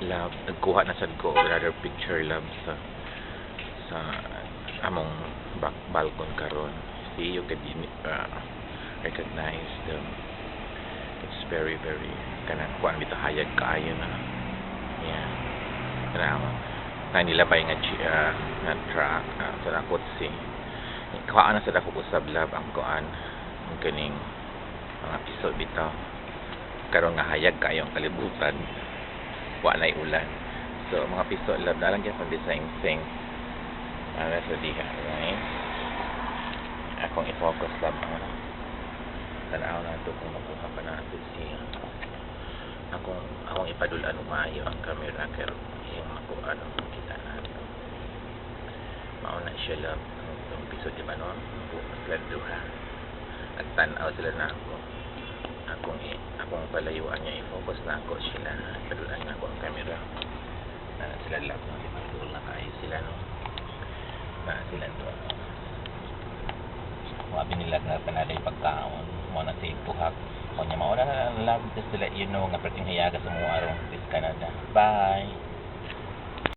love nagkuha na sad ko og another picture love sa sa among back balcon karon. See you can uh, recognize the it's very very kanang kuan bitaw hayag kaayo na. Yeah. Kanang na nila ba nga ah, nga truck uh, sa nakot si kuha na sa dako usab lab ang kuan ang kaning mga piso bitaw. Karon nga hayag kayo ang kalibutan wa nay ulan. So mga piso lab gyud sa design thing para sa diha right? Akong i-focus lab ang tanaw na ito kung makuha pa na ito siya. Akong akong ipadulan umayo ang camera kaya yung makuha ano kita na ito. Mauna siya lab. Yung piso di ba no? Bukas lang duha nagtanaw sila na ako akong akong palayuan niya. I-focus na ako. Sila padulan na ako ang camera. Na sila lab no ba Dul na kayo sila no? Na sila doon mga binilag na panaday pagkaon. Mo na si Tuhak o niya mauna na lang let you know nga prating hayaga sa mga arong this Canada. Bye